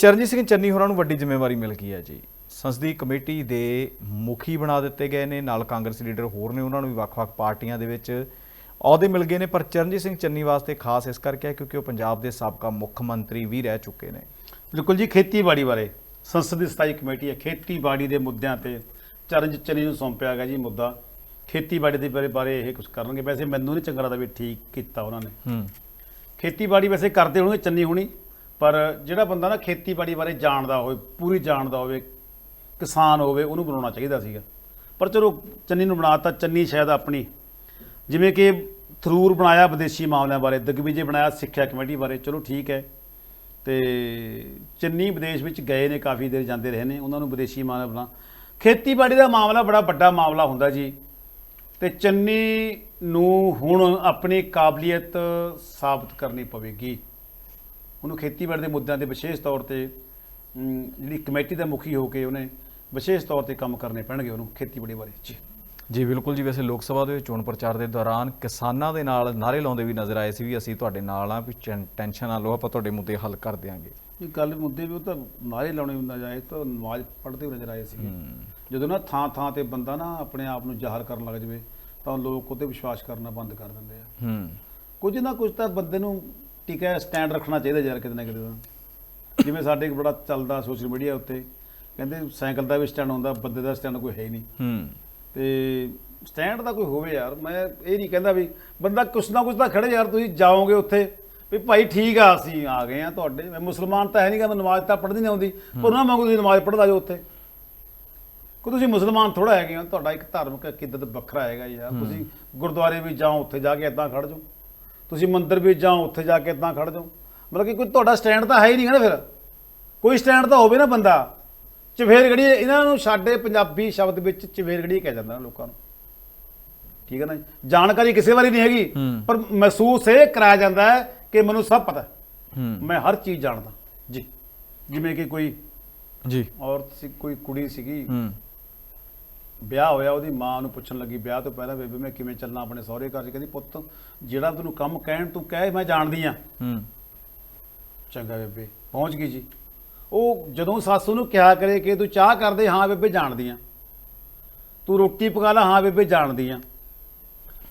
ਚਰਨਜੀਤ ਸਿੰਘ ਚੰਨੀ ਹੋਰਾਂ ਨੂੰ ਵੱਡੀ ਜ਼ਿੰਮੇਵਾਰੀ ਮਿਲ ਗਈ ਹੈ ਜੀ। ਸੰਸਦੀ ਕਮੇਟੀ ਦੇ ਮੁਖੀ ਬਣਾ ਦਿੱਤੇ ਗਏ ਨੇ ਨਾਲ ਕਾਂਗਰਸੀ ਲੀਡਰ ਹੋਰ ਨੇ ਉਹਨਾਂ ਨੂੰ ਵੀ ਵੱਖ-ਵੱਖ ਪਾਰਟੀਆਂ ਦੇ ਵਿੱਚ ਅਹੁਦੇ ਮਿਲ ਗਏ ਨੇ ਪਰ ਚਰਨਜੀਤ ਸਿੰਘ ਚੰਨੀ ਵਾਸਤੇ ਖਾਸ ਇਸ ਕਰਕੇ ਹੈ ਕਿਉਂਕਿ ਉਹ ਪੰਜਾਬ ਦੇ ਸਾਬਕਾ ਮੁੱਖ ਮੰਤਰੀ ਵੀ ਰਹਿ ਚੁੱਕੇ ਨੇ। ਬਿਲਕੁਲ ਜੀ ਖੇਤੀਬਾੜੀ ਬਾਰੇ ਸੰਸਦ ਸਥਾਈ ਕਮੇਟੀ ਹੈ। ਖੇਤੀਬਾੜੀ ਦੇ ਮੁੱਦਿਆਂ ਤੇ ਚਰਨਜੀਤ ਚੰਨੀ ਨੂੰ ਸੌਂਪਿਆ ਗਿਆ ਜੀ ਮੁੱਦਾ। ਖੇਤੀਬਾੜੀ ਦੇ ਬਾਰੇ ਬਾਰੇ ਇਹ ਕੁਝ ਕਰਨਗੇ। ਵੈਸੇ ਮੈਨੂੰ ਨਹੀਂ ਚੰਗਾ ਲੱਗਦਾ ਵੀ ਠੀਕ ਕੀਤਾ ਉਹਨਾਂ ਨੇ। ਹੂੰ। ਖੇਤੀਬਾੜੀ ਵੈਸੇ ਕਰਦੇ ਹੋਣਗੇ ਚੰਨੀ ਹੋਣੀ। ਪਰ ਜਿਹੜਾ ਬੰਦਾ ਨਾ ਖੇਤੀਬਾੜੀ ਬਾਰੇ ਜਾਣਦਾ ਹੋਵੇ, ਪੂਰੀ ਜਾਣਦਾ ਹੋਵੇ, ਕਿਸਾਨ ਹੋਵੇ, ਉਹਨੂੰ ਬਣਾਉਣਾ ਚਾਹੀਦਾ ਸੀਗਾ। ਪਰ ਚਲੋ, ਚੰਨੀ ਨੂੰ ਬਣਾਤਾ ਚੰਨੀ ਸ਼ਾਇਦ ਆਪਣੀ। ਜਿਵੇਂ ਕਿ ਥਰੂਰ ਬਣਾਇਆ ਵਿਦੇਸ਼ੀ ਮਾਮਲਿਆਂ ਬਾਰੇ, ਦਿਗਵਿਜੇ ਬਣਾਇਆ ਸਿੱਖਿਆ ਕਮੇਟੀ ਬਾਰੇ, ਚਲੋ ਠੀਕ ਹੈ। ਤੇ ਚੰਨੀ ਵਿਦੇਸ਼ ਵਿੱਚ ਗਏ ਨੇ, ਕਾਫੀ ਦੇਰ ਜਾਂਦੇ ਰਹੇ ਨੇ, ਉਹਨਾਂ ਨੂੰ ਵਿਦੇਸ਼ੀ ਮਾਮਲਾ ਬਣਾ। ਖੇਤੀਬਾੜੀ ਦਾ ਮਾਮਲਾ ਬੜਾ ਵੱਡਾ ਮਾਮਲਾ ਹੁੰਦਾ ਜੀ। ਤੇ ਚੰਨੀ ਨੂੰ ਹੁਣ ਆਪਣੀ ਕਾਬਲੀਅਤ ਸਾਬਤ ਕਰਨੀ ਪਵੇਗੀ। ਉਹਨੂੰ ਖੇਤੀਬਾੜੀ ਦੇ ਮੁੱਦਿਆਂ ਤੇ ਵਿਸ਼ੇਸ਼ ਤੌਰ ਤੇ ਜਿਹੜੀ ਕਮੇਟੀ ਦਾ ਮੁਖੀ ਹੋ ਕੇ ਉਹਨੇ ਵਿਸ਼ੇਸ਼ ਤੌਰ ਤੇ ਕੰਮ ਕਰਨੇ ਪੈਣਗੇ ਉਹਨੂੰ ਖੇਤੀਬਾੜੀ ਬਾਰੇ। ਜੀ। ਜੀ ਬਿਲਕੁਲ ਜੀ। ਵੈਸੇ ਲੋਕ ਸਭਾ ਦੇ ਵਿੱਚ ਚੋਣ ਪ੍ਰਚਾਰ ਦੇ ਦੌਰਾਨ ਕਿਸਾਨਾਂ ਦੇ ਨਾਲ ਨਾਰੇ ਲਾਉਂਦੇ ਵੀ ਨਜ਼ਰ ਆਏ ਸੀ ਵੀ ਅਸੀਂ ਤੁਹਾਡੇ ਨਾਲ ਆ ਵੀ ਟੈਨਸ਼ਨ ਨਾ ਲਓ ਆਪਾਂ ਤੁਹਾਡੇ ਮੁੱਦੇ ਹੱਲ ਕਰ ਦਿਆਂਗੇ। ਇਹ ਗੱਲ ਮੁੱਦੇ ਵੀ ਉਹ ਤਾਂ ਨਾਰੇ ਲਾਉਣੇ ਹੁੰਦਾ ਜਾਏ ਤਾਂ ਨਮਾਜ਼ ਪੜ੍ਹਦੇ ਹੋਏ ਨਜ਼ਰ ਆਏ ਸੀ ਜਦੋਂ ਨਾ ਥਾਂ ਥਾਂ ਤੇ ਬੰਦਾ ਨਾ ਆਪਣੇ ਆਪ ਨੂੰ ਜ਼ਾਹਰ ਕਰਨ ਲੱਗ ਜਾਵੇ ਤਾਂ ਲੋਕ ਉਹਤੇ ਵਿਸ਼ਵਾਸ ਕਰਨਾ ਬੰਦ ਕਰ ਦਿੰਦੇ ਆ। ਹੂੰ। ਕੁਝ ਨਾ ਕੁਝ ਤਾਂ ਬੰਦੇ ਨੂੰ ਟਿਕਾ ਸਟੈਂਡ ਰੱਖਣਾ ਚਾਹੀਦਾ ਯਾਰ ਕਿਤੇ ਨਾ ਕਿਤੇ ਤਾਂ। ਜਿਵੇਂ ਸਾਡੇ ਇੱਕ ਬੜਾ ਚੱਲਦਾ ਸੋਸ਼ਲ ਮੀਡੀਆ ਉੱਤੇ ਕਹਿੰਦੇ ਸਾਈਕਲ ਦਾ ਵੀ ਸਟੈਂਡ ਹੁੰਦਾ ਬੰਦੇ ਦਾ ਸਟੈਂਡ ਕੋਈ ਹੈ ਹੀ ਨਹੀਂ। ਹੂੰ। ਤੇ ਸਟੈਂਡ ਦਾ ਕੋਈ ਹੋਵੇ ਯਾਰ ਮੈਂ ਇਹ ਨਹੀਂ ਕਹਿੰਦਾ ਵੀ ਬੰਦਾ ਕੁਛ ਨਾ ਕੁਛ ਤਾਂ ਖੜੇ ਯਾਰ ਤੁਸੀਂ ਜਾਓਗੇ ਉੱਥੇ ਵੀ ਭਾਈ ਠੀਕ ਆ ਅਸੀਂ ਆ ਗਏ ਆ ਤੁਹਾਡੇ। ਮੈਂ ਮੁਸਲਮਾਨ ਤਾਂ ਹੈ ਨਹੀਂਗਾ ਮੈਂ ਨਮਾਜ਼ ਤਾਂ ਪੜ੍ਹਦੀ ਨਹੀਂ ਆਉਂਦੀ ਪਰ ਉਹਨਾਂ ਵਾਂਗੂ ਤੁਸੀਂ ਨਮਾਜ਼ ਪੜ੍ਹਦਾ ਜਾਓ ਉੱਥੇ। ਕੋ ਤੁਸੀਂ ਮੁਸਲਮਾਨ ਥੋੜਾ ਹੈਗੇ ਹੋ ਤੁਹਾਡਾ ਇੱਕ ਧਾਰਮਿਕ ਅਕੀਦਤ ਵੱਖਰਾ ਹੈਗਾ ਯਾਰ। ਤੁਸੀਂ ਗੁਰਦੁਆਰੇ ਵੀ ਜਾਓ ਉੱਥੇ ਜਾ ਕੇ ਇਦਾਂ ਖੜ ਜਾਓ। ਤੁਸੀਂ ਮੰਦਿਰ ਵੀ ਜਾਓ ਉੱਥੇ ਜਾ ਕੇ ਇਦਾਂ ਖੜ ਜਾਓ। ਮਤਲਬ ਕਿ ਕੋਈ ਤੁਹਾਡਾ ਸਟੈਂਡ ਤਾਂ ਹੈ ਹੀ ਨਹੀਂ ਨਾ ਫਿਰ। ਕੋਈ ਸਟੈਂਡ ਤਾਂ ਹੋਵੇ ਨਾ ਬੰਦਾ। ਚਵੇਰਗੜੀ ਇਹਨਾਂ ਨੂੰ ਸਾਡੇ ਪੰਜਾਬੀ ਸ਼ਬਦ ਵਿੱਚ ਚਵੇਰਗੜੀ ਕਹਿ ਜਾਂਦਾ ਨਾ ਲੋਕਾਂ ਨੂੰ। ਠੀਕ ਹੈ ਨਾ? ਜਾਣਕਾਰੀ ਕਿਸੇ ਵਾਰੀ ਨਹੀਂ ਹੈਗੀ। ਪਰ ਮਹਿਸੂਸ ਇਹ ਕਰਾਇਆ ਜਾਂਦਾ ਹੈ ਕਿ ਮੈਨੂੰ ਸਭ ਪਤਾ ਮੈਂ ਹਰ ਚੀਜ਼ ਜਾਣਦਾ। ਜੀ। ਜਿਵੇਂ ਕਿ ਕੋਈ ਜੀ। ਔਰਤ ਸੀ ਕੋਈ ਕੁੜੀ ਸੀਗੀ। ਵਿਆਹ ਹੋਇਆ ਉਹਦੀ ਮਾਂ ਨੂੰ ਪੁੱਛਣ ਲੱਗੀ ਵਿਆਹ ਤੋਂ ਪਹਿਲਾਂ ਬੇਬੇ ਮੈਂ ਕਿਵੇਂ ਚੱਲਣਾ ਆਪਣੇ ਸਹੁਰੇ ਘਰ 'ਚ? ਕਹਿੰਦੀ ਪੁੱਤ ਜਿਹੜਾ ਤੈਨੂੰ ਕੰਮ ਕਹਿਣ ਤੂੰ ਕਹੇ ਮੈਂ ਜਾਣਦੀ ਆ। ਹੂੰ। ਚੰਗਾ ਬੇਬੇ ਪਹੁੰਚ ਗਈ ਜੀ। ਉਹ ਜਦੋਂ ਸੱਸ ਨੂੰ ਕਿਹਾ ਕਰੇ ਕਿ ਤੂੰ ਚਾਹ ਕਰਦੇ ਹਾਂ ਬੇਬੇ ਜਾਣਦੀ ਆ। ਤੂੰ ਰੋਟੀ ਪਕਾ ਲਾ ਹਾਂ ਬੇਬੇ ਜਾਣਦੀ ਆ।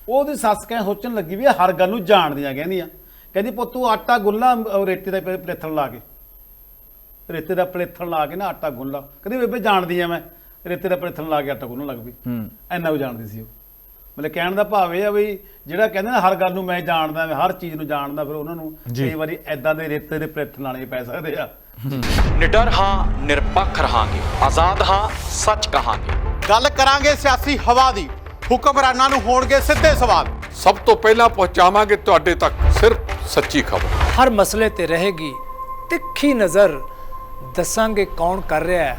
ਉਹਦੀ ਸੱਸ ਕਹਿ ਸੋਚਣ ਲੱਗੀ ਵੀ ਹਰ ਗੱਲ ਨੂੰ ਜਾਣਦੀ ਆ ਕਹਿੰਦੀ ਆ। ਕਹਿੰਦੀ ਪੁੱਤ ਤੂੰ ਆਟਾ ਅਹ ਰੇਤੇ ਦਾ ਪਲੇਥਣ ਲਾ ਕੇ। ਰੇਤੇ ਦਾ ਪਲੇਥਣ ਲਾ ਕੇ ਨਾ ਆਟਾ ਗੁੰਨ ਲਾ। ਕਹਿੰਦੀ ਬੇਬੇ ਜਾਣਦੀ ਆ ਮੈਂ। ਰੇਤੇ ਦਾ ਪਲੇਥਣ ਲਾ ਕੇ ਆਟਾ ਗੁੰਨਣ ਲੱਗ ਪਈ। ਹੂੰ। ਐਨਾ ਉਹ ਜਾਣਦੀ ਸੀ ਉਹ। ਮਤਲਬ ਕਹਿਣ ਦਾ ਭਾਵ ਇਹ ਆ ਵੀ ਜਿਹੜਾ ਕਹਿੰਦੇ ਨਾ ਹਰ ਗੱਲ ਨੂੰ ਮੈਂ ਜਾਣਦਾ ਮੈਂ ਹਰ ਚੀਜ਼ ਨੂੰ ਜਾਣਦਾ ਫਿਰ ਉਹਨਾਂ ਨੂੰ। ਕਈ ਵਾਰੀ ਐਦਾਂ ਦੇ ਰੇਤੇ ਦੇ ਪ੍ਰੇਥ ਲਾਣੇ ਪੈ ਸਕਦੇ ਆ। ਨਿਡਰ ਹਾਂ ਨਿਰਪੱਖ ਰਹਾਂਗੇ। ਆਜ਼ਾਦ ਹਾਂ ਸੱਚ ਕਹਾਂਗੇ। ਗੱਲ ਕਰਾਂਗੇ ਸਿਆਸੀ ਹਵਾ ਦੀ। ਹੁਕਮਰਾਨਾਂ ਨੂੰ ਹੋਣਗੇ ਸਿੱਧੇ ਸਵਾਲ। ਸਭ ਤੋਂ ਪਹਿਲਾਂ ਪਹੁੰਚਾਵਾਂਗੇ ਤੁਹਾਡੇ ਤੱਕ ਸਿਰਫ ਸੱਚੀ ਖਬਰ। ਹਰ ਮਸਲੇ ਤੇ ਰਹੇਗੀ ਤਿੱਖੀ ਨਜ਼ਰ। ਦੱਸਾਂਗੇ ਕੌਣ ਕਰ ਰਿਹਾ ਹੈ।